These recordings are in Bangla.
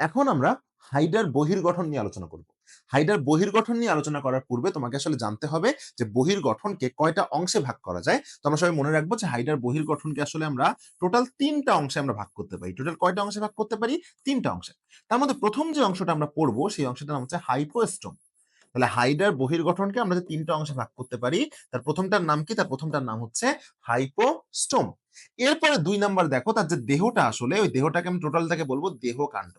এখন আমরা হাইডার বহির্গঠন নিয়ে আলোচনা করব। হাইডার বহির্গঠন নিয়ে আলোচনা করার পূর্বে তোমাকে আসলে জানতে হবে যে বহির্গঠনকে কয়টা অংশে ভাগ করা যায়। তো আমরা সবাই মনে রাখব যে হাইডার বহির্গঠনকে আসলে আমরা টোটাল তিনটা অংশে আমরা ভাগ করতে পারি। টোটাল কয়টা অংশে ভাগ করতে পারি? তিনটা অংশে। তার মধ্যে প্রথম যে অংশটা আমরা পড়ব, সেই অংশটার নাম হচ্ছে হাইপোস্টোম। তাহলে হাইডার বহির্গঠনকে আমরা যে তিনটা অংশে ভাগ করতে পারি, তার প্রথমটার নাম কি? তার প্রথমটার নাম হচ্ছে হাইপোস্টোম। এরপরে দুই নাম্বার দেখো, তার যে দেহটা আসলে, ওই দেহটাকে আমি টোটালটাকে বলব দেহ কাণ্ড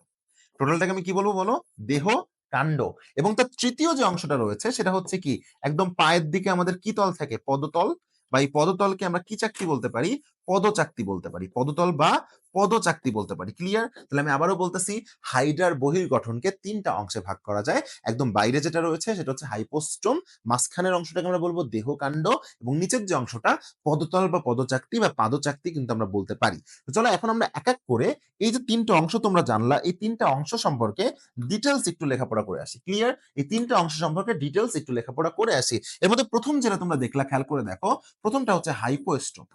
টোটালটাকে আমি কি বলব বলো? দেহ, কাণ্ড। এবং তার তৃতীয় যে অংশটা রয়েছে, সেটা হচ্ছে কি, একদম পায়ের দিকে আমাদের কি তল থাকে? পদতল। বা এই পদতলকে আমরা কি চাকরি বলতে পারি? পদচাকতি বলতে পারি, পদতল বা পদচাকতি বলতে পারি। ক্লিয়ার তাহলে আমি আবারও বলতেছি হাইডার বহির্গঠনকে তিনটা অংশে ভাগ করা যায়। একদম বাইরে যেটা রয়েছে, সেটা হচ্ছে হাইপোস্টোম মাঝখানের অংশটাকে আমরা বলব দেহকাণ্ড এবং নিচের যে অংশটা, পদতল বা পদচাকতি বা পাদচাকতি কিন্তু আমরা বলতে পারি। চলো এখন আমরা এক এক করে এই যে তিনটা অংশ তোমরা জানলা, এই তিনটা অংশ সম্পর্কে ডিটেলস একটু লেখাপড়া করে আসি। ক্লিয়ার এই তিনটা অংশ সম্পর্কে ডিটেলস একটু লেখাপড়া করে আসি। এর মধ্যে প্রথম যেটা তোমরা দেখলা, খেয়াল করে দেখো, প্রথমটা হচ্ছে হাইপোস্টোম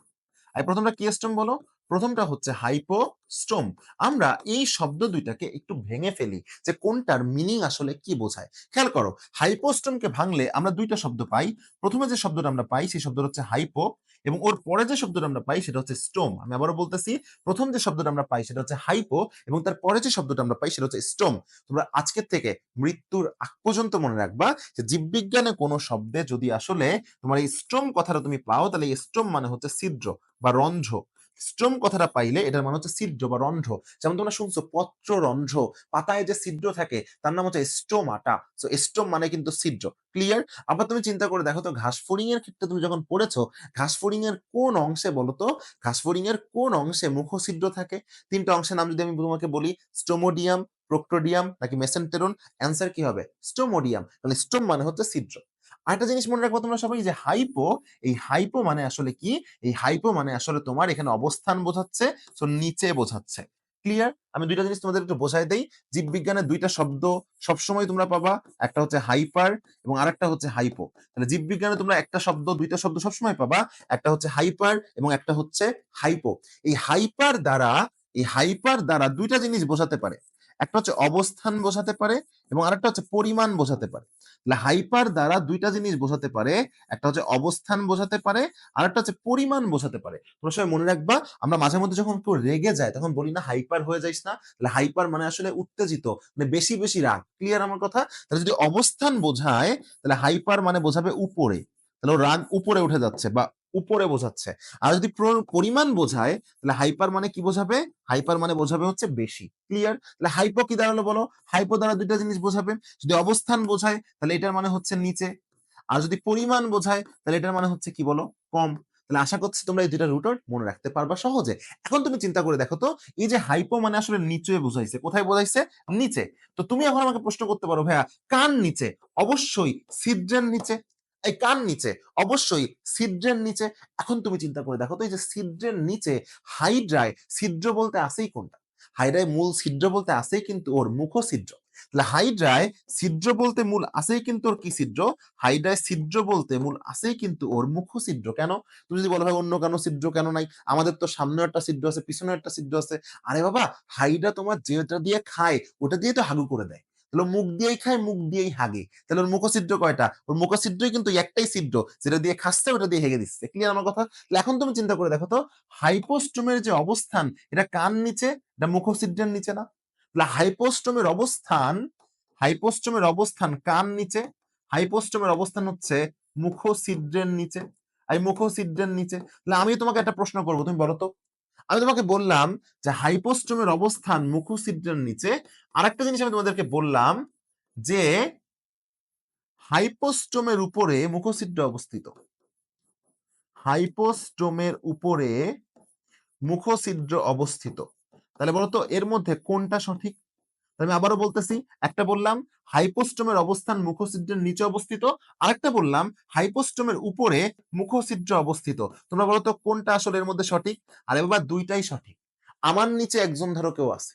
আর প্রথমটা কি স্টেম বলো? প্রথমটা হচ্ছে হাইপোস্টোম আমরা এই শব্দ দুইটাকে একটু ভেঙে ফেলি যে কোনটার মিনিং আসলে কি বোঝায়। খেয়াল করো হাইপোস্টোমকে ভাঙলে আমরা দুইটা শব্দ পাই। প্রথমে যে শব্দটা আমরা পাই সেই শব্দটা হচ্ছে হাইপো এবং ওর পরে যে শব্দটা আমরা পাই সেটা হচ্ছে স্টোম আমি আবারও বলতেছি, প্রথম যে শব্দটা আমরা পাই সেটা হচ্ছে হাইপো এবং তার পরে যে শব্দটা আমরা পাই সেটা হচ্ছে স্টোম তোমরা আজকের থেকে মৃত্যুর আগ পর্যন্ত মনে রাখবা যে জীববিজ্ঞানে কোনো শব্দে যদি আসলে তোমার এই স্টোম কথাটা তুমি পাও, তাহলে এই স্টোম মানে হচ্ছে ছিদ্র বা রন্ধ্র। স্ট্রোম কথাটা পাইলে এটার মানে হচ্ছে ছিদ্র বা রন্ধ্র। যেমন তোমরা শুনছো, পত্র রন্ধ্র, পাতায় যে ছিদ্র থাকে, তার নাম হচ্ছে স্টোমাটা সো স্টোম মানে কিন্তু ছিদ্র। ক্লিয়ার আবার তুমি চিন্তা করে দেখো তো, ঘাস ফড়িং এর ক্ষেত্রে তুমি যখন পড়েছো, ঘাস ফড়িং এর কোন অংশে বলো তো, ঘাস ফড়িং এর কোন অংশে মুখছিদ্র থাকে? তিনটা অংশের নাম যদি আমি তোমাকে বলি, স্টোমোডিয়াম, প্রোক্টোডিয়াম নাকি মেসেন্টেরন অ্যান্সার কি হবে? স্টোমোডিয়াম। তাহলে স্টোম মানে হচ্ছে ছিদ্র। আরেকটা জিনিস মনে রাখব তোমরা সবাই যে হাইপো এই হাইপো মানে আসলে কি? এই হাইপো মানে আসলে তোমার এখানে অবস্থান বোঝাচ্ছে তো নিচে বোঝাচ্ছে। ক্লিয়ার আমি দুইটা জিনিস তোমাদের একটু বোঝাই দেই। জীববিজ্ঞানের দুইটা শব্দ সবসময় তোমরা পাবা, একটা হচ্ছে হাইপার এবং আরেকটা হচ্ছে হাইপো তাহলে জীববিজ্ঞানে তোমরা একটা শব্দ, দুইটা শব্দ সবসময় পাবা, একটা হচ্ছে হাইপার এবং একটা হচ্ছে হাইপো এই হাইপার দ্বারা, এই হাইপার দ্বারা দুইটা জিনিস বোঝাতে পারে। একটা হচ্ছে অবস্থান বোঝাতে পারে এবং আরেকটা হচ্ছে পরিমাণ বোঝাতে পারে। তাহলে হাইপার দ্বারা দুইটা জিনিস বোঝাতে পারে, একটা হচ্ছে অবস্থান বোঝাতে পারে আর একটা হচ্ছে পরিমাণ বোঝাতে পারে। তোমরা সবাই মনে রাখবা, আমরা মাঝে মধ্যে যখন কেউ রেগে যায়, তখন বলি, না, হাইপার হয়ে যাইস না। তাহলে হাইপার মানে আসলে উত্তেজিত মানে বেশি বেশি রাগ। ক্লিয়ার আমার কথা? তাহলে যদি অবস্থান বোঝায়, তাহলে হাইপার মানে বোঝাবে উপরে। তাহলে রাগ উপরে উঠে যাচ্ছে বা উপরে বোঝাচ্ছে। আর যদি পরিমাণ বোঝায়, তাহলে হাইপার মানে কি বোঝাবে? হাইপার মানে বোঝাবে হচ্ছে বেশি। ক্লিয়ার? তাহলে হাইপো কি দাঁড়াল বলো? হাইপো দ্বারা দুইটা জিনিস বোঝাবে। যদি অবস্থান বোঝায়, তাহলে এটার মানে হচ্ছে নিচে। আর যদি পরিমাণ বোঝায়, তাহলে এটার মানে হচ্ছে কি বলো? কম। তাহলে আশা করছি তোমরা এই দুইটা রুটর মনে রাখতে পারবা সহজে। এখন তুমি চিন্তা করে দেখো তো, এই যে হাইপো মানে আসলে নিচে বোঝাইছে। কোথায় বোঝাইছে? নিচে। তো তুমি এখন আমাকে প্রশ্ন করতে পারো, ভাইয়া কান নিচে? অবশ্যই ছিদ্রের নিচে। এই কান নিচে? অবশ্যই ছিদ্রের নিচে। এখন তুমি চিন্তা করে দেখো তো, এই যে ছিদ্রের নিচে হাইড্রায় ছিদ্র বলতে আসেই কোনটা? হাইড্রায় মূল ছিদ্র বলতে আসেই কিন্তু ওর মুখ ছিদ্র তাহলে হাইড্রায় ছিদ্র বলতে মূল আসেই কিন্তু ওর কি ছিদ্র? হাইড্রায় ছিদ্র বলতে মূল আসেই কিন্তু ওর মুখ ছিদ্র কেন? তুমি যদি বলো ভাই অন্য কেন ছিদ্র, কেন নাই? আমাদের তো সামনে একটা ছিদ্র আছে পিছনে একটা ছিদ্র আছে। আরে বাবা, হাইড্রা তোমার যেটা দিয়ে খায়, ওটা দিয়ে তো হাগু করে দেয়। তাহলে মুখ দিয়েই খায়, মুখ দিয়েই হাগে। তাহলে ওর মুখছিদ্র কয়টা? ওর মুখছিদ্রই কিন্তু একটাই ছিদ্র, যেটা দিয়ে খাচ্ছে, ওটা দিয়ে হেগে দিচ্ছে। ক্লিয়ার আমার কথা? এখন তুমি চিন্তা করে দেখো তো হাইপোস্টোমের যে অবস্থান, এটা কান নিচে? এটা মুখছিদ্রের নিচে না? তাহলে হাইপোস্টোমের অবস্থান হাইপোস্টোমের অবস্থান কান নিচে? হাইপোস্টোমের অবস্থান হচ্ছে মুখছিদ্রের নিচে। এই মুখছিদ্রের নিচে। তাহলে আমি তোমাকে একটা প্রশ্ন করব, তুমি বলো তো। আমি তোমাকে বললাম যে হাইপোস্টোমের অবস্থান মুখছিদ্রের নিচে। আরেকটা জিনিস আমি তোমাদেরকে বললাম যে হাইপোস্টোমের উপরে মুখছিদ্র অবস্থিত। হাইপোস্টোমের উপরে মুখছিদ্র অবস্থিত। তাহলে বলতো এর মধ্যে কোনটা সঠিক? আমি আবারও বলতেছি, একটা বললাম হাইপোস্টমের অবস্থান মুখছিদ্রের নিচে অবস্থিত, আরেকটা বললাম হাইপোস্টমের উপরে মুখছিদ্র অবস্থিত। তোমরা বলো তো কোনটা আসলে এর মধ্যে সঠিক? আর এবার দুইটাই সঠিক। আমার নিচে একজন ধরো কেউ আছে,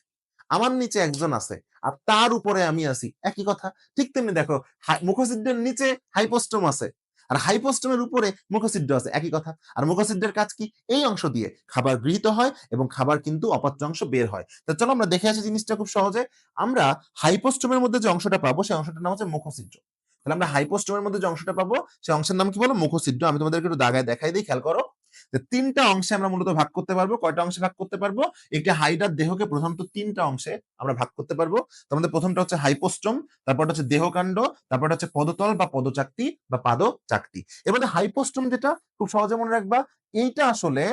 আমার নিচে একজন আছে, আর তার উপরে আমি আছি। একই কথা, ঠিক তেমনি দেখো মুখছিদ্রের নিচে হাইপোস্টম আছে। আর হাইপোস্টমের উপরে মুখসিদ্ধ আছে, একই কথা। আর মুখসিদ্ধের কাজ কি? এই অংশ দিয়ে খাবার গৃহীত হয় এবং খাবার কিন্তু অপাচ্য অংশ বের হয়। তা চলো আমরা দেখে আসি জিনিসটা খুব সহজে। আমরা হাইপোস্টমের মধ্যে যে অংশটা পাবো, সেই অংশটার নাম হচ্ছে মুখসিদ্ধ তাহলে আমরা হাইপোস্টমের মধ্যে যে অংশটা পাবো, সেই অংশের নাম কি বলো? মুখসিদ্ধ আমি তোমাদেরকে একটু দাগায় দেখাই দিই, খেয়াল করো। তিনটা অংশে আমরা মূলত ভাগ করতে পারব। কয়টা অংশে ভাগ করতে পারব? একটি হাইডার দেহকে প্রধানত তিনটা অংশে আমরা ভাগ করতে পারব। তার মধ্যে প্রথমটা হচ্ছে হাইপোস্টম তারপরটা হচ্ছে দেহকাণ্ড, তারপরটা হচ্ছে পদতল বা পদচাকতি বা পাদ চাকতি এর মধ্যে হাইপোস্টম যেটা খুব সহজে মনে রাখবা, এইটা আসলে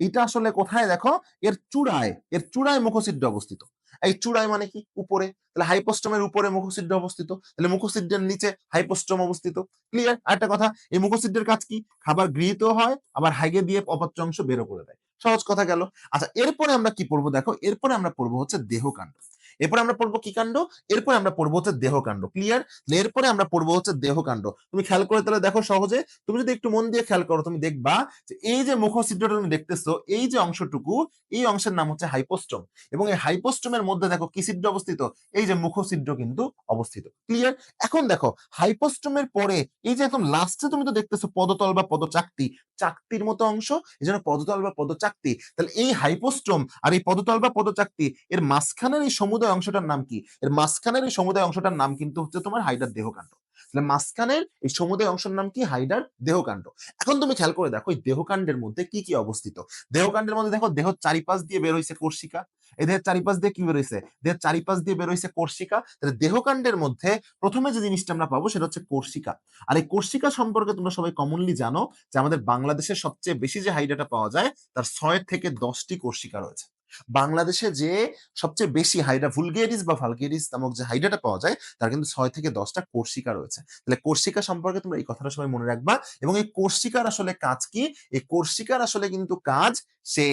এটা আসলে কোথায় দেখো? এর চূড়ায় এর চূড়ায় মুখসিদ্ধ অবস্থিত। এই চূড়ায় মানে কি? উপরে। তাহলে হাইপোস্টমের উপরে মুখোসিদ্ধ অবস্থিত। তাহলে মুখোসিদ্ধের নিচে হাইপোস্টম অবস্থিত। ক্লিয়ার আরেকটা কথা, এই মুখসিদ্ধের কাজ কি? খাবার গৃহীত হয়, আবার হাইগে দিয়ে অপাচ্য অংশ বেরো করে দেয়। সহজ কথা গেল। আচ্ছা এরপরে আমরা কি পড়ব? দেখো, এরপরে আমরা পড়ব হচ্ছে দেহকাণ্ড। এরপরে আমরা পড়ব কি কাণ্ড? এরপরে আমরা পড়ব হচ্ছে দেহকাণ্ড ক্লিয়ার এরপরে আমরা পড়ব হচ্ছে দেহকাণ্ড তুমি খেয়াল করে তাহলে দেখো সহজে। তুমি যদি একটু মন দিয়ে খেয়াল করো, তুমি দেখবা যে এই যে মুখছিদ্রটা তুমি দেখতেছো, এই যে অংশটুকু, এই অংশের নাম হচ্ছে হাইপোস্টম। এবং এই হাইপোস্টমের মধ্যে দেখো কি ছিদ্র অবস্থিত? এই যে মুখছিদ্র কিন্তু অবস্থিত। ক্লিয়ার এখন দেখো, হাইপোস্টমের পরে এই যে একদম লাস্টে তুমি তো দেখতেছো পদতল বা পদচাকতি। চাকতির মতো অংশ, এই জন্য পদতল বা পদচাকতি। তাহলে এই হাইপোস্টম আর এই পদতল বা পদচাকতি, এর মাঝখানের এই সমুদয় অংশটার নাম কি? এর মাঝখানের এই সমুদয় অংশটার নাম কিন্তু হচ্ছে তোমার হাইডার দেহকাণ্ড। তাহলে মাঝখানের এই সমুদয় অংশের নাম কি? হাইডার দেহকাণ্ড। এখন তুমি খেয়াল করে দেখো, এই দেহকাণ্ডের মধ্যে কি কি অবস্থিত? দেহকাণ্ডের মধ্যে দেখো দেহ চারিপাশ দিয়ে বের হয়েছে কোর্শিকা। এই দেহের চারিপাশ দিয়ে কি বের হয়েছে দেহের চারিপাশ দিয়ে বের হয়েছে কোর্শিকা। তাহলে দেহকাণ্ডের মধ্যে প্রথমে যে জিনিসটা আমরা পাবো সেটা হচ্ছে কোর্শিকা। আর এই কোর্শিকা সম্পর্কে তোমরা সবাই কমনলি জানো যে আমাদের বাংলাদেশের সবচেয়ে বেশি যে হাইডাটা পাওয়া যায়, তার ছয় থেকে দশটি কোর্শিকা রয়েছে। বাংলাদেশে যে সবচেয়ে বেশি হাইডা ভুলগেরিস বা ভালগেরিস নামক যে হাইডাটা পাওয়া যায়, তার কিন্তু ছয় থেকে দশটা কোর্সিকা রয়েছে। তাহলে কোর্সিকা সম্পর্কে তোমরা এই কথাটা সবাই মনে রাখবা এবং এই কোর্সিকার আসলে কাজ কি? এই কোর্সিকার আসলে কিন্তু কাজ সে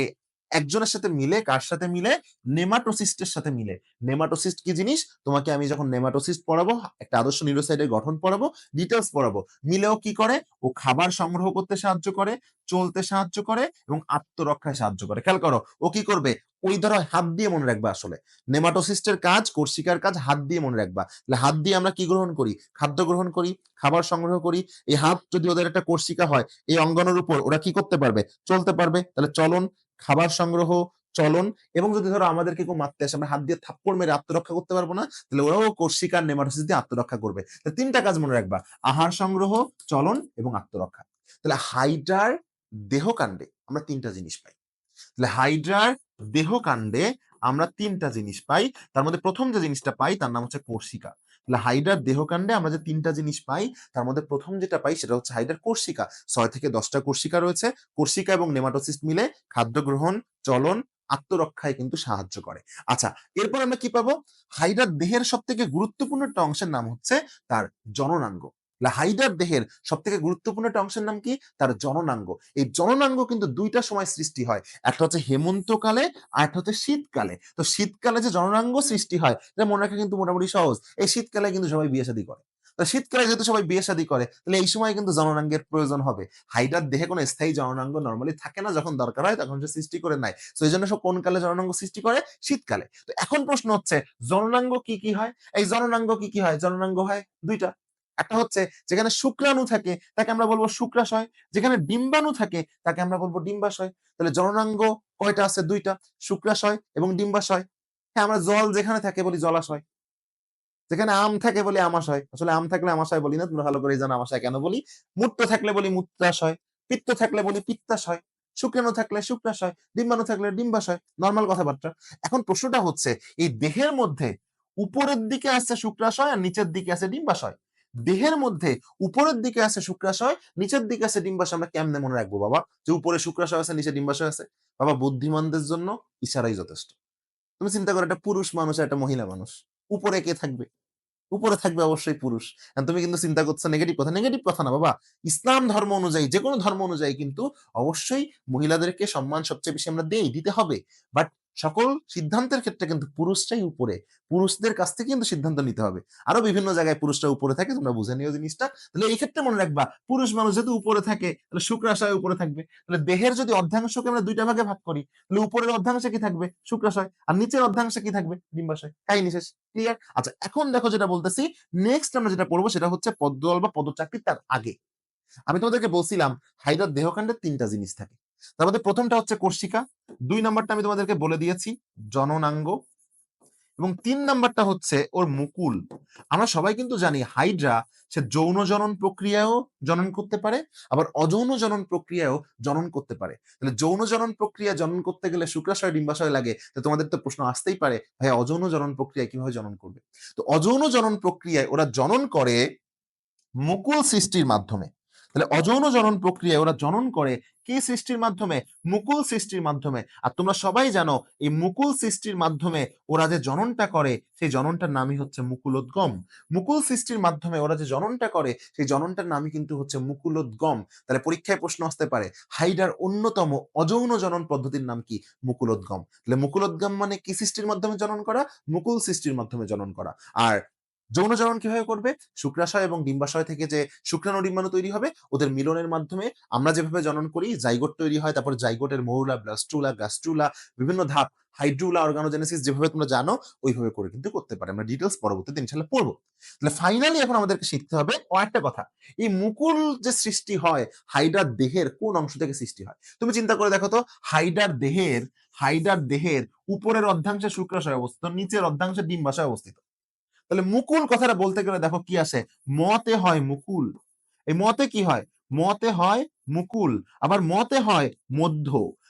একজনের সাথে মিলে, কার সাথে মিলে? নেমাটোসিস্টের সাথে মিলে। নেমাটোসিস্ট কি জিনিস? তোমাকে আমি যখন নেমাটোসিস্ট পড়াবো, একটা আদর্শ নিউরোসাইডের গঠন পড়াবো ডিটেলস পড়াবো। মিলেও কি করে? ও খাবার সংগ্রহ করতে সাহায্য করে, চলতে সাহায্য করে এবং আত্মরক্ষায় সাহায্য করে। খেয়াল করো, ও কি করবে? ওই ধরো হাত দিয়ে মনে রাখবা আসলে। নেমাটোসিস্টের কাজ, কোর্সিকার কাজ, হাত দিয়ে মনে রাখবা। তাহলে হাত দিয়ে আমরা কি গ্রহণ করি? খাদ্য গ্রহণ করি, খাবার সংগ্রহ করি। এই হাত যদি ওদের একটা কোর্সিকা হয়, এই অঙ্গনের উপর ওরা কি করতে পারবে? চলতে পারবে। তাহলে চলন খাবার সংগ্রহ, চলন এবং যদি ধরো আমাদেরকে কেউ মারতে আসে, আমরা হাত দিয়ে থাপ্পড় মেরে আত্মরক্ষা করতে পারব না, তাহলে ওরাও কোর্সিকার নেমাটোসিস দিয়ে আত্মরক্ষা করবে। তাহলে তিনটা কাজ মনে রাখবা, আহার সংগ্রহ, চলন এবং আত্মরক্ষা। তাহলে হাইড্রার দেহকাণ্ডে আমরা তিনটা জিনিস পাই। তাহলে হাইড্রার দেহকাণ্ডে আমরা তিনটা জিনিস পাই, তার মধ্যে প্রথম যে জিনিসটা পাই, তার নাম হচ্ছে কোর্সিকা তাহলে হাইড্রার দেহকাণ্ডে আমরা যে তিনটা জিনিস পাই, তার মধ্যে প্রথম যেটা পাই সেটা হচ্ছে হাইডার কোর্সিকা ছয় থেকে দশটা কোর্সিকা রয়েছে। কোর্সিকা এবং নেমাটোসিস্ট মিলে খাদ্য গ্রহণ, চলন, আত্মরক্ষায় কিন্তু সাহায্য করে। আচ্ছা এরপর আমরা কি পাবো? হাইড্রার দেহের সব থেকে গুরুত্বপূর্ণ একটা অংশের নাম হচ্ছে তার জননাঙ্গ। হাইডার দেহের সব থেকে গুরুত্বপূর্ণ একটা অংশের নাম কি? তার জননাঙ্গ। এই জননাঙ্গ কিন্তু দুইটা সময় সৃষ্টি হয়। একটা হচ্ছে হেমন্তকালে, আর একটা হচ্ছে শীতকালে। তো শীতকালে যে জননাঙ্গ সৃষ্টি হয়, এটা মনে রাখা কিন্তু মোটামুটি সহজ। এই শীতকালে কিন্তু সবাই বিয়ে শাদী করে। শীতকালে যেহেতু সবাই বিয়ে শাদী করে, তাহলে এই সময় কিন্তু জননাঙ্গের প্রয়োজন হবে। হাইডার দেহে কোনো স্থায়ী জননাঙ্গ নর্মালি থাকে না। যখন দরকার হয় তখন সে সৃষ্টি করে নাই তো এই জন্য সব কোন কালে জননাঙ্গ সৃষ্টি করে? শীতকালে। তো এখন প্রশ্ন হচ্ছে, জননাঙ্গ কি কি হয়? এই জননাঙ্গ কি কি হয়? জননাঙ্গ হয় দুইটা। একটা হচ্ছে যেখানে শুক্রাণু থাকে, তাকে আমরা বলব শুক্রাশয়। যেখানে ডিম্বাণু থাকে, তাকে আমরা বলব ডিম্বাশয়। তাহলে জননাঙ্গ কয়টা আছে? দুইটা। শুক্রাশয় এবং ডিম্বাশয়। হ্যাঁ আমরা জল যেখানে থাকে বলি জলাশয়। যেখানে আম থাকে বলি আমাশয়। আসলে আম থাকলে আমাশয় বলি না, তোমরা ভালো করে জানো আমাশয় কেন বলি। মূত্র থাকলে বলি মূত্রাশয়। পিত্ত থাকলে বলি পিত্তাশয়। শুক্রাণু থাকলে শুক্রাশয়, ডিম্বাণু থাকলে ডিম্বাশয়। নর্মাল কথাবার্তা। এখন প্রশ্নটা হচ্ছে, এই দেহের মধ্যে উপরের দিকে আছে শুক্রাশয় আর নিচের দিকে আছে ডিম্বাশয়। দেহের মধ্যে উপরের দিকে আছে শুক্রাশয়, নিচের দিকে আছে ডিম্বাশয়। আমরা কেমনে মনে রাখব বাবা? যে উপরে শুক্রাশয় আছে, নিচে ডিম্বাশয় আছে। বাবা, বুদ্ধিমানদের জন্য ইশারাই যথেষ্ট। তুমি চিন্তা করো, একটা পুরুষ মানুষ আর একটা মহিলা মানুষ। উপরে কে থাকবে? উপরে থাকবে অবশ্যই পুরুষ। তুমি কিন্তু চিন্তা করছ নেগেটিভ কথা। নেগেটিভ কথা না বাবা। ইসলাম ধর্ম অনুযায়ী যে কোনো ধর্ম অনুযায়ী কিন্তু অবশ্যই মহিলাদেরকে সম্মান সবচেয়ে বেশি আমরা দেই, দিতে হবে। বাট সকল সিদ্ধান্তের ক্ষেত্রে কিন্তু পুরুষটাই উপরে। পুরুষদের কাছ থেকে কিন্তু সিদ্ধান্ত নিতে হবে। আরও বিভিন্ন জায়গায় পুরুষরা উপরে থাকে, তোমরা বুঝে নিও জিনিসটা। তাহলে এই ক্ষেত্রে মনে রাখবা, পুরুষ মানুষ যেহেতু উপরে থাকে, তাহলে শুক্রাশয় উপরে থাকবে। তাহলে দেহের যদি অর্ধাংশকে আমরা দুইটা ভাগে ভাগ করি, তাহলে উপরের অর্ধাংশে কি থাকবে? শুক্রাশয় আর নিচের অর্ধাংশে কি থাকবে? ডিম্বাশয় কাহিনী শেষ। ক্লিয়ার আচ্ছা এখন দেখো যেটা বলতেছি। নেক্সট আমরা যেটা পড়ব সেটা হচ্ছে পদ্মল বা পদচাকরি তার আগে। আমি তোমাদেরকে বলছিলাম হাইডার দেহকাণ্ডের তিনটা জিনিস থাকে। তার মধ্যে প্রথমটা হচ্ছে কোর্সিকা দুই নাম্বারটা আমি তোমাদেরকে বলে দিয়েছি, জননাঙ্গ। এবং তিন নাম্বারটা হচ্ছে ওর মুকুল। আমরা সবাই কিন্তু জানি হাইড্রা, সে যৌন জনন প্রক্রিয়ায়ও জনন করতে পারে, আবার অযৌন জনন প্রক্রিয়ায়ও জনন করতে পারে। তাহলে যৌন জনন প্রক্রিয়া জনন করতে গেলে শুক্রাশয়, ডিম্বাশয় লাগে, তো তোমাদের তো প্রশ্ন আসতেই পারে ভাই অযৌন জনন প্রক্রিয়ায় কীভাবে জনন করবে? তো অযৌন জনন প্রক্রিয়ায় ওরা জনন করে মুকুল সৃষ্টির মাধ্যমে। তাহলে অযৌন জনন প্রক্রিয়ায় ওরা জনন করে কি সৃষ্টির মাধ্যমে? মুকুল সৃষ্টির মাধ্যমে। আর তোমরা সবাই জানো, এই মুকুল সৃষ্টির মাধ্যমে ওরা যে জননটা করে, সেই জননটার নামই হচ্ছে মুকুলোদ্গম। মুকুল সৃষ্টির মাধ্যমে ওরা যে জননটা করে, সেই জননটার নামই কিন্তু হচ্ছে মুকুলোদ্গম। তাহলে পরীক্ষায় প্রশ্ন আসতে পারে, হাইডার অন্যতম অযৌন জনন পদ্ধতির নাম কি? মুকুলোদ্গম। তাহলে মুকুলোদ্গম মানে কি সৃষ্টির মাধ্যমে জনন করা? মুকুল সৃষ্টির মাধ্যমে জনন করা। আর যৌন জনন কীভাবে করবে? শুক্রাশয় এবং ডিম্বাশয় থেকে যে শুক্রাণু ডিম্বাণু তৈরি হবে, ওদের মিলনের মাধ্যমে আমরা যেভাবে জনন করি, জাইগোট তৈরি হয়, তারপর জাইগোটের মৌলা, ব্লাস্টুলা গ্যাস্ট্রুলা বিভিন্ন ধাপ, হাইড্রুলা, অর্গানোজেনেসিস যেভাবে তোমরা জানো, ওইভাবে করে কিন্তু করতে পারে। আমরা ডিটেলস পরবর্তীতে ইনশাল্লাহ পড়ব। তাহলে ফাইনালি এখন আমাদেরকে শিখতে হবে ও একটা কথা। এই মুকুল যে সৃষ্টি হয় হাইডার দেহের কোন অংশ থেকে সৃষ্টি হয়? তুমি চিন্তা করে দেখো তো হাইডার দেহের হাইডার দেহের উপরের অর্ধাংশে শুক্রাশয় অবস্থিত, নিচের অর্ধাংশে ডিম্বাশয় অবস্থিত। তাহলে মুকুল কথাটা বলতে গেলে দেখো কি আসে? মতে হয় মুকুল। এই মতে কি হয়? মতে হয় মুকুল। আবার মতে হয় মধ্য।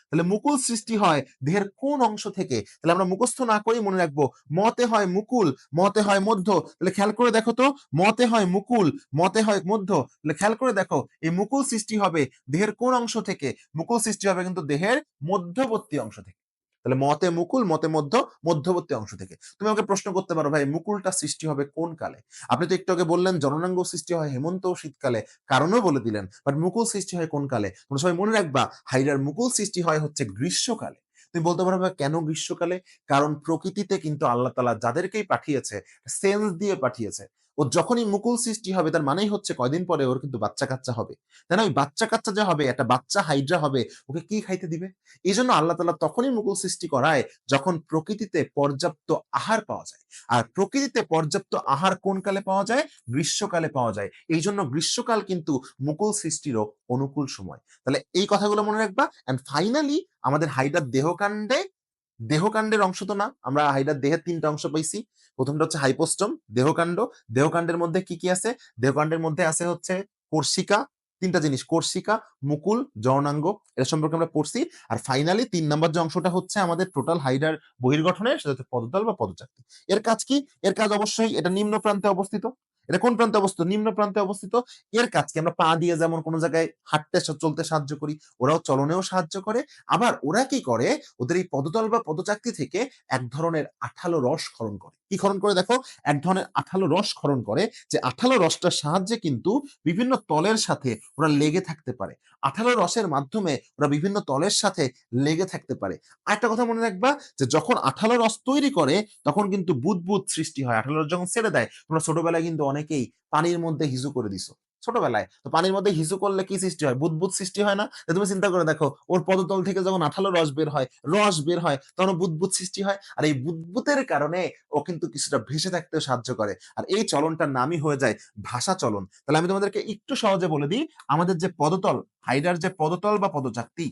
তাহলে মুকুল সৃষ্টি হয় দেহের কোন অংশ থেকে? তাহলে আমরা মুখস্থ না করেই মনে রাখব, মতে হয় মুকুল, মতে হয় মধ্য। তাহলে খেয়াল করে দেখো তো, মতে হয় মুকুল, মতে হয় মধ্য। তাহলে খেয়াল করে দেখো, এই মুকুল সৃষ্টি হবে দেহের কোন অংশ থেকে? মুকুল সৃষ্টি হবে কিন্তু দেহের মধ্যবর্তী অংশ থেকে। তাহলে মতে মুকুল, মতে মধ্য, মধ্যবর্তী অংশ থেকে। তুমি আমাকে প্রশ্ন করতে পারো, ভাই, মুকুলটা সৃষ্টি হবে কোন কালে? আপনি তো একটু আগে বললেন, জননাঙ্গ সৃষ্টি হয় হেমন্ত ও শীতকালে, কারণও বলে দিলেন, বাট মুকুল সৃষ্টি হয় কোন কালে? তোমরা সবাই মনে রাখবা হাইডার মুকুল সৃষ্টি হয় হচ্ছে গ্রীষ্মকালে। তুমি বলতে পারো, ভাই, কেন গ্রীষ্মকালে? কারণ প্রকৃতিতে কিন্তু আল্লাহ তালা যাদেরকেই পাঠিয়েছে, সেন্স দিয়ে পাঠিয়েছে। ও যখনই মুকুল সৃষ্টি হবে, তার মানেই হচ্ছে কয়দিন পরে ওর কিন্তু বাচ্চা কাচ্চা হবে। তাই ওই বাচ্চা কাচ্চা যে হবে, একটা বাচ্চা হাইড্রা হবে, ওকে কি খাইতে দিবে? এই জন্য আল্লাহ তালা তখনই মুকুল সৃষ্টি করায় যখন প্রকৃতিতে পর্যাপ্ত আহার পাওয়া যায়। আর প্রকৃতিতে পর্যাপ্ত আহার কোন কালে পাওয়া যায়? গ্রীষ্মকালে পাওয়া যায়। এই জন্য গ্রীষ্মকাল কিন্তু মুকুল সৃষ্টিরও অনুকূল সময়। তাহলে এই কথাগুলো মনে রাখবা। অ্যান্ড ফাইনালি আমাদের হাইড্রার দেহকাণ্ডে দেহকাণ্ডের অংশ তো না, আমরা হাইডার দেহের তিনটা অংশ পাইছি। প্রথমটা হচ্ছে হাইপোস্টম দেহকাণ্ড। দেহকাণ্ডের মধ্যে কি কি আছে? দেহকাণ্ডের মধ্যে আছে হচ্ছে কোর্সিকা, তিনটা জিনিস, কোর্সিকা, মুকুল জননাঙ্গ এর সম্পর্কে আমরা পড়ছি। আর ফাইনালি তিন নাম্বার যে অংশটা হচ্ছে আমাদের টোটাল হাইডার বহির্গঠনের, সেটা হচ্ছে পদতল বা পদচাকতি এর কাজ কি? এর কাজ অবশ্যই এটা নিম্ন প্রান্তে অবস্থিত। এটা কোন প্রান্তে অবস্থিত? নিম্ন প্রান্তে অবস্থিত। এর কাজকে আমরা পা দিয়ে যেমন কোনো জায়গায় হাঁটতে চলতে সাহায্য করি, ওরাও চলনেও সাহায্য করে। আবার ওরা কি করে? ওদের এই পদতল বা পদচাকতি থেকে এক ধরনের আঠালো রস খরণ করে। কি খরণ করে দেখো? এক ধরনের আঠালো রস খরণ করে যে আঠালো রসটার সাহায্যে কিন্তু বিভিন্ন তলের সাথে ওরা লেগে থাকতে পারে। আঠালো রসের মাধ্যমে ওরা বিভিন্ন তলের সাথে লেগে থাকতে পারে। আরেকটা কথা মনে রাখবা যে, যখন আঠালো রস তৈরি করে, তখন কিন্তু বুদবুদ সৃষ্টি হয়। আঠালো রস যখন ছেড়ে দেয়, তোমরা ছোটবেলায় কিন্তু অনেকেই পানির মধ্যে হিজু করে দিছো। ছোটবেলায়। তো পানির মধ্যে হিসু করলে কি সৃষ্টি হয়? বুদবুদ সৃষ্টি হয় না? তুমি চিন্তা করে দেখো, ওর পদতল থেকে যখন আঠালো রস বের হয়, রস বের হয়, তখন বুদবুদ সৃষ্টি হয়। আর এই বুদবুদের কারণে ও কিন্তু কিছুটা ভেসে থাকতে সাহায্য করে। আর এই চলনটার নামই হয়ে যায় ভাষা চলন। তাহলে আমি তোমাদেরকে একটু সহজে বলে দিই, আমাদের যে পদতল, হাইডার যে পদতল বা পদচাকতি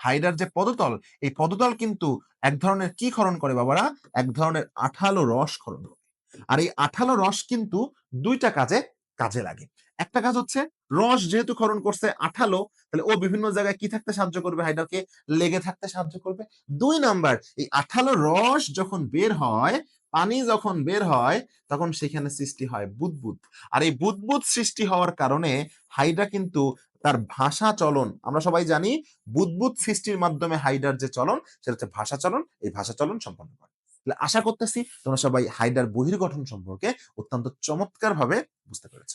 হাইডার যে পদতল, এই পদতল কিন্তু এক ধরনের কি ক্ষরণ করে বাবারা? এক ধরনের আঠালো রস ক্ষরণ করে। আর এই আঠালো রস কিন্তু দুইটা কাজে কাজে লাগে। একটা কাজ হচ্ছে, রস যেহেতু ক্ষরণ করছে আঠালো, তাহলে ও বিভিন্ন জায়গায় কি থাকতে সাহায্য করবে? হাইডারকে লেগে থাকতে সাহায্য করবে। দুই নাম্বার, এই আঠালো রস যখন বের হয়, পানি যখন বের হয়, তখন সেখানে সৃষ্টি হয় বুদবুদ। আর এই বুদবুদ সৃষ্টি হওয়ার কারণে হাইডা কিন্তু তার ভাষা চলন, আমরা সবাই জানি বুদবুদ সৃষ্টির মাধ্যমে হাইডার যে চলন, সেটা হচ্ছে ভাষা চলন, এই ভাষা চলন সম্পন্ন করে। তাহলে আশা করতেছি তোমরা সবাই হাইডার বহির্গঠন সম্পর্কে অত্যন্ত চমৎকার ভাবে বুঝতে পেরেছ।